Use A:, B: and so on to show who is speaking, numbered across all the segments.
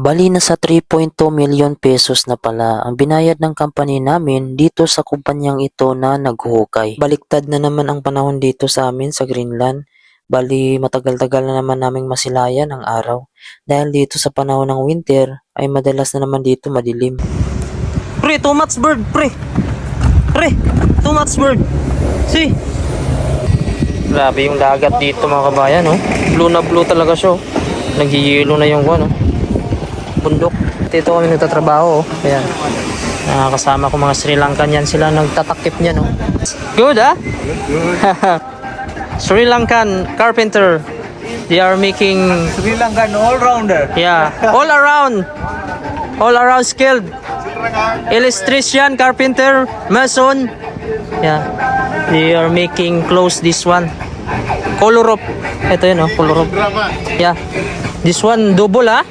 A: Bali na sa 3.2 million pesos na pala ang binayad ng company namin dito sa kumpanyang ito na naghuhukay. Baliktad na naman ang panahon dito sa amin sa Greenland. Bali matagal-tagal na naman naming masilayan ang araw. Dahil dito sa panahon ng winter ay madalas na naman dito madilim. Pre, too much bird, pre. Pre, too much bird. See? Grabe yung dagat dito mga kabayan, no? Blue na blue talaga siya, oh. Naghihilo na yung ano, bundok. Dito kami nagtatrabaho, oh. Ayan. Nakakasama ko mga Sri Lankan yan. Sila nagtatakip niya, no? Good, ah? Sri Lankan carpenter. They are making,
B: Sri Lankan all-rounder.
A: yeah, all around. All around skilled. Electrician, carpenter, mason. Yeah. They are making close this one. Color of. Ito yun, oh. Color of. Yeah. This one, double, ah.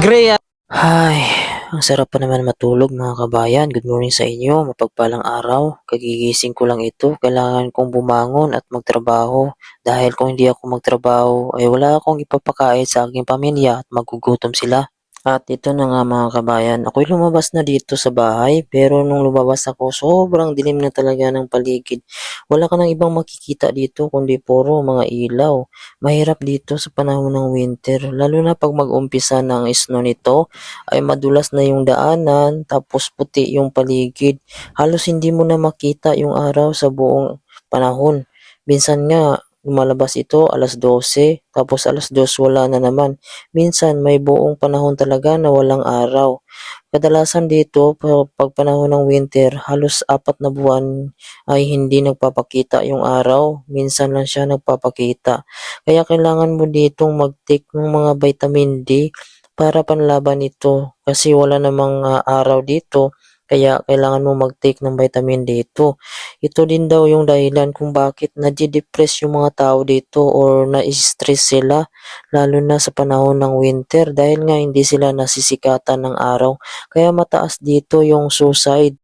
A: Gray, ah. Ay, ang sarap pa naman matulog mga kabayan. Good morning sa inyo. Mapagpalang araw. Kagigising ko lang ito. Kailangan kong bumangon at magtrabaho. Dahil kung hindi ako magtrabaho, ay wala akong ipapakain sa aking pamilya at magugutom sila. At ito na nga mga kabayan, ako'y lumabas na dito sa bahay pero nung lumabas ako sobrang dilim na talaga ng paligid. Wala ka nang ibang makikita dito kundi puro mga ilaw. Mahirap dito sa panahon ng winter lalo na pag mag-umpisa ng snow nito ay madulas na yung daanan tapos puti yung paligid. Halos hindi mo na makita yung araw sa buong panahon. Minsan nga lumalabas ito alas 12 tapos alas 2 wala na naman. Minsan may buong panahon talaga na walang araw. Kadalasan dito pa- pag panahon ng winter halos apat na buwan ay hindi nagpapakita yung araw. Minsan lang siya nagpapakita. Kaya kailangan mo ditong mag-take ng mga vitamin D para panlaban ito kasi wala namang ah, araw dito kaya kailangan mo mag-take ng vitamin D2. Ito din daw yung dahilan kung bakit nadidepress yung mga tao dito or na-stress sila lalo na sa panahon ng winter dahil nga hindi sila nasisikatan ng araw kaya mataas dito yung suicide.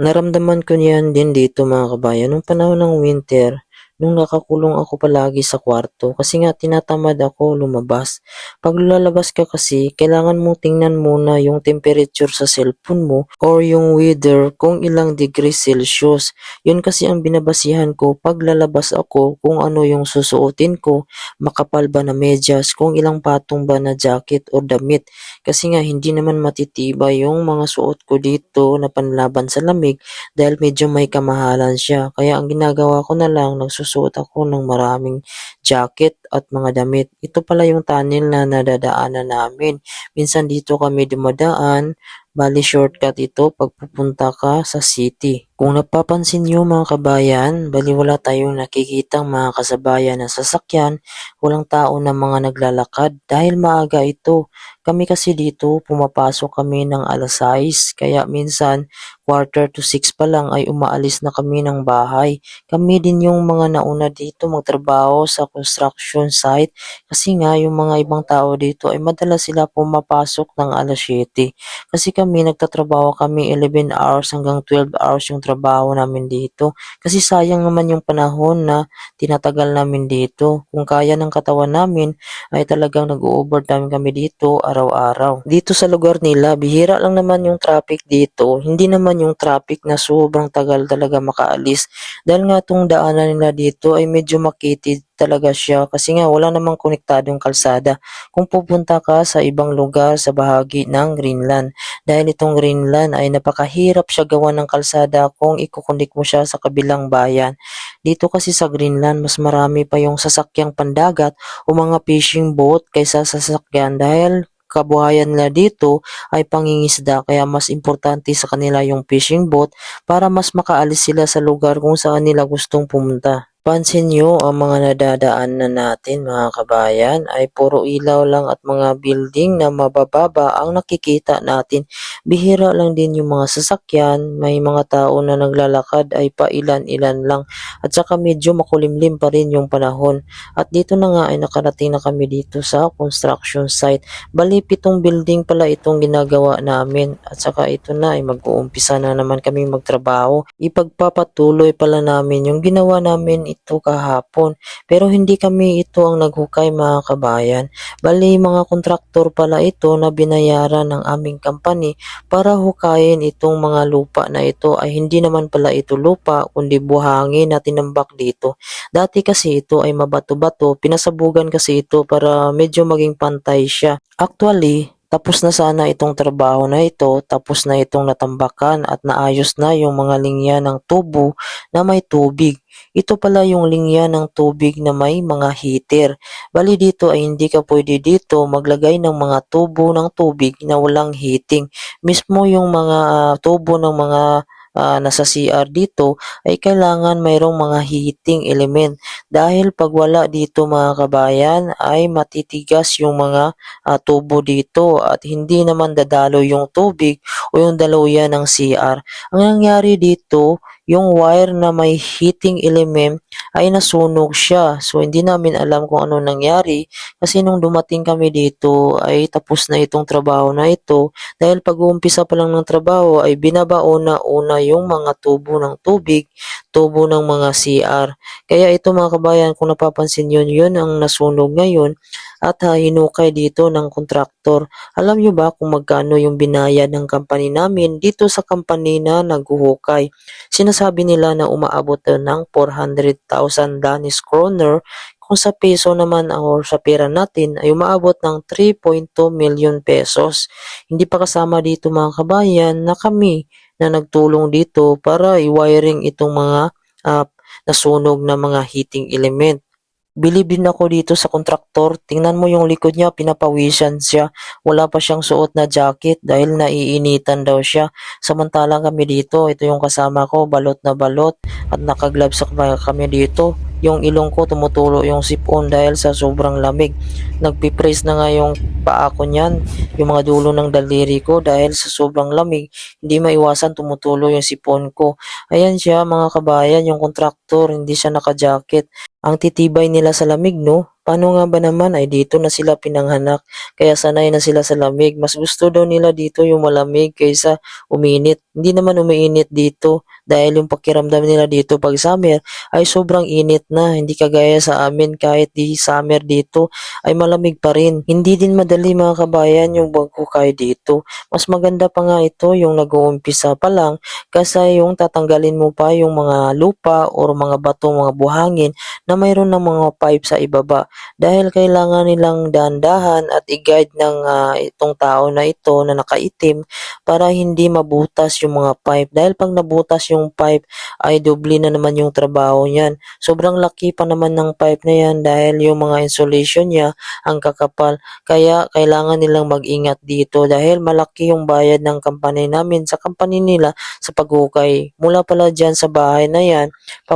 A: Naramdaman ko niyan din dito mga kabayan nung panahon ng winter nung nakakulong ako palagi sa kwarto kasi nga tinatamad ako lumabas. Pag lalabas ka kasi, kailangan mo tingnan muna yung temperature sa cellphone mo or yung weather kung ilang degrees Celsius. Yun kasi ang binabasihan ko pag lalabas ako kung ano yung susuotin ko, makapal ba na medyas, kung ilang patong ba na jacket o damit. Kasi nga hindi naman matitibay yung mga suot ko dito na panlaban sa lamig dahil medyo may kamahalan siya. Kaya ang ginagawa ko na lang, nagsusuot ako ng maraming jacket at mga damit. Ito pala yung tunnel na nadadaanan namin. Minsan dito kami dumadaan, bali shortcut ito pag pupunta ka sa city. Kung napapansin nyo mga kabayan, bali wala tayong nakikitang mga kasabayan na sasakyan, walang tao na mga naglalakad dahil maaga ito. Kami kasi dito, pumapasok kami ng alas 6, kaya minsan quarter to 6 pa lang ay umaalis na kami ng bahay. Kami din yung mga nauna dito magtrabaho sa construction site kasi nga yung mga ibang tao dito ay madalas sila pumapasok ng alas 7. Kasi kami nagtatrabaho kami 11 hours hanggang 12 hours yung trabaho namin dito. Kasi sayang naman yung panahon na tinatagal namin dito. Kung kaya ng katawan namin ay talagang nag-overtime kami dito araw-araw. Dito sa lugar nila, bihira lang naman yung traffic dito. Hindi naman yung traffic na sobrang tagal talaga makaalis. Dahil nga itong daanan nila dito ay medyo makitid talaga siya kasi nga wala namang konektadong kalsada kung pupunta ka sa ibang lugar sa bahagi ng Greenland. Dahil itong Greenland ay napakahirap siya gawa ng kalsada kung ikukunik mo siya sa kabilang bayan. Dito kasi sa Greenland, mas marami pa yung sasakyang pandagat o mga fishing boat kaysa sa sasakyan dahil kabuhayan nila dito ay pangingisda kaya mas importante sa kanila yung fishing boat para mas makaalis sila sa lugar kung saan nila gustong pumunta. Pansin nyo ang mga nadadaan na natin mga kabayan ay puro ilaw lang at mga building na mabababa ang nakikita natin. Bihira lang din yung mga sasakyan, may mga tao na naglalakad ay pailan-ilan lang at saka medyo makulimlim pa rin yung panahon. At dito na nga ay nakarating na kami dito sa construction site. Bali pitong building pala itong ginagawa namin at saka ito na ay mag-uumpisa na naman kami magtrabaho. Ipagpapatuloy pala namin yung ginawa namin ito kahapon. Pero hindi kami ito ang naghukay mga kabayan. Bali mga kontraktor pala ito na binayaran ng aming company para hukayin itong mga lupa na ito ay hindi naman pala ito lupa kundi buhangin na tinambak dito. Dati kasi ito ay mabato-bato, pinasabugan kasi ito para medyo maging pantay siya. Actually, tapos na sana itong trabaho na ito, tapos na itong natambakan at naayos na yung mga linya ng tubo na may tubig. Ito pala yung linya ng tubig na may mga heater. Bali dito ay hindi ka pwede dito maglagay ng mga tubo ng tubig na walang heating. Mismo yung mga ah, tubo ng mga ah, nasa CR dito ay kailangan mayroong mga heating element. Dahil pag wala dito mga kabayan ay matitigas yung mga ah, tubo dito at hindi naman dadalo yung tubig o yung daluyan ng CR. Ang nangyari dito, yung wire na may heating element ay nasunog siya. So hindi namin alam kung ano nangyari kasi nung dumating kami dito ay tapos na itong trabaho na ito dahil pag-uumpisa pa lang ng trabaho ay binabaon na una yung mga tubo ng tubig, tubo ng mga CR. Kaya ito mga kabayan, kung napapansin yun, yun ang nasunog ngayon at ah, hinukay dito ng kontraktor. Alam nyo ba kung magkano yung binayad ng company namin dito sa company na naghuhukay? Sinasabi nila na umaabot daw ng 400,000 Danish kroner kung sa peso naman or sa pera natin ay umaabot ng 3.2 million pesos. Hindi pa kasama dito mga kabayan na kami na nagtulong dito para i-wiring itong mga ah, nasunog na mga heating element. Bilib din ako dito sa kontraktor. Tingnan mo yung likod niya, pinapawisan siya. Wala pa siyang suot na jacket dahil naiinitan daw siya. Samantalang kami dito, ito yung kasama ko, balot na balot at nakagloves kami kami dito. Yung ilong ko tumutulo yung sipon dahil sa sobrang lamig. Nagpipress na nga yung paa ko niyan, yung mga dulo ng daliri ko dahil sa sobrang lamig. Hindi maiwasan tumutulo yung sipon ko. Ayan siya mga kabayan, yung kontraktor, hindi siya naka-jacket. Ang titibay nila sa lamig, no? Paano nga ba naman ay dito na sila pinanghanak, kaya sanay na sila sa lamig. Mas gusto daw nila dito yung malamig kaysa uminit. Hindi naman umiinit dito dahil yung pakiramdam nila dito pag summer ay sobrang init na. Hindi kagaya sa amin kahit di summer dito ay malamig pa rin. Hindi din madali mga kabayan yung bagkukay dito. Mas maganda pa nga ito yung nag-uumpisa pa lang kasi yung tatanggalin mo pa yung mga lupa or mga bato, mga buhangin na mayroon ng mga pipe sa ibaba dahil kailangan nilang dahan-dahan at i-guide ng ah, itong tao na ito na nakaitim para hindi mabutas yung mga pipe dahil pag nabutas yung pipe ay doble na naman yung trabaho niyan. Sobrang laki pa naman ng pipe na yan dahil yung mga insulation niya ang kakapal kaya kailangan nilang mag-ingat dito dahil malaki yung bayad ng company namin sa company nila sa paghukay. Mula pala dyan sa bahay na yan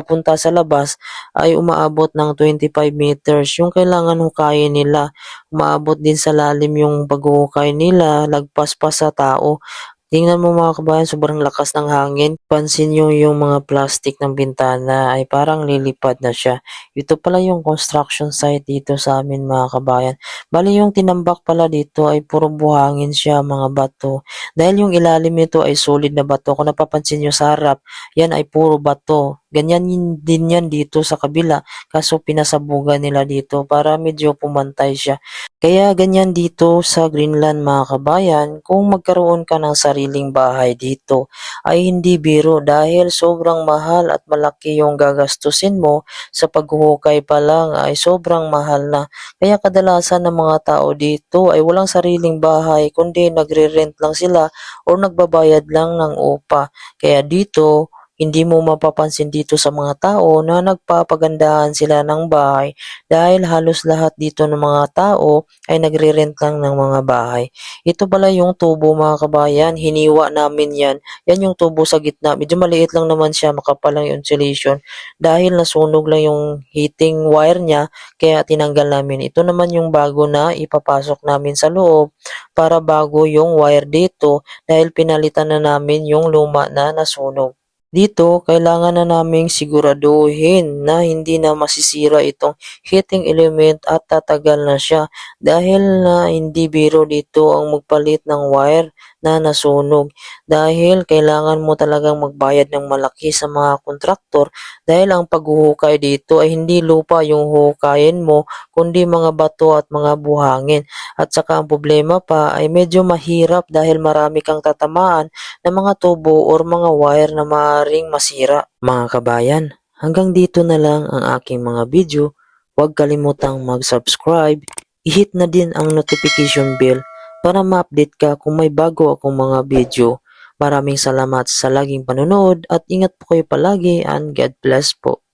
A: papunta sa labas ay umaabot ng 25 meters yung kailangan hukayin nila. Umaabot din sa lalim yung paghuhukay nila, lagpas pa sa tao. Tingnan mo mga kabayan, sobrang lakas ng hangin. Pansin nyo yung mga plastic ng bintana ay parang lilipad na siya. Ito pala yung construction site dito sa amin mga kabayan. Bali yung tinambak pala dito ay puro buhangin siya mga bato. Dahil yung ilalim nito ay solid na bato. Kung napapansin nyo sa harap, yan ay puro bato. Ganyan din yan dito sa kabila. Kaso pinasabugan nila dito para medyo pumantay siya. Kaya ganyan dito sa Greenland mga kabayan, kung magkaroon ka ng sariling bahay dito ay hindi biro dahil sobrang mahal at malaki yung gagastusin mo sa paghuhukay pa lang ay sobrang mahal na. Kaya kadalasan ng mga tao dito ay walang sariling bahay kundi nagre-rent lang sila o nagbabayad lang ng upa. Kaya dito, hindi mo mapapansin dito sa mga tao na nagpapagandahan sila ng bahay dahil halos lahat dito ng mga tao ay nagre-rent lang ng mga bahay. Ito pala yung tubo mga kabayan, hiniwa namin yan. Yan yung tubo sa gitna. Medyo maliit lang naman siya, makapal lang yung insulation. Dahil nasunog lang yung heating wire niya, kaya tinanggal namin. Ito naman yung bago na ipapasok namin sa loob para bago yung wire dito dahil pinalitan na namin yung luma na nasunog. Dito, kailangan na naming siguraduhin na hindi na masisira itong heating element at tatagal na siya. Dahil na hindi biro dito ang magpalit ng wire na nasunog dahil kailangan mo talagang magbayad ng malaki sa mga kontraktor dahil ang paghuhukay dito ay hindi lupa yung huhukayin mo kundi mga bato at mga buhangin at saka ang problema pa ay medyo mahirap dahil marami kang tatamaan ng mga tubo or mga wire na maaaring masira. Mga kabayan, hanggang dito na lang ang aking mga video. Huwag kalimutang mag-subscribe, i-hit na din ang notification bell para ma-update ka kung may bago akong mga video. Maraming salamat sa laging panonood at ingat po kayo palagi and God bless po.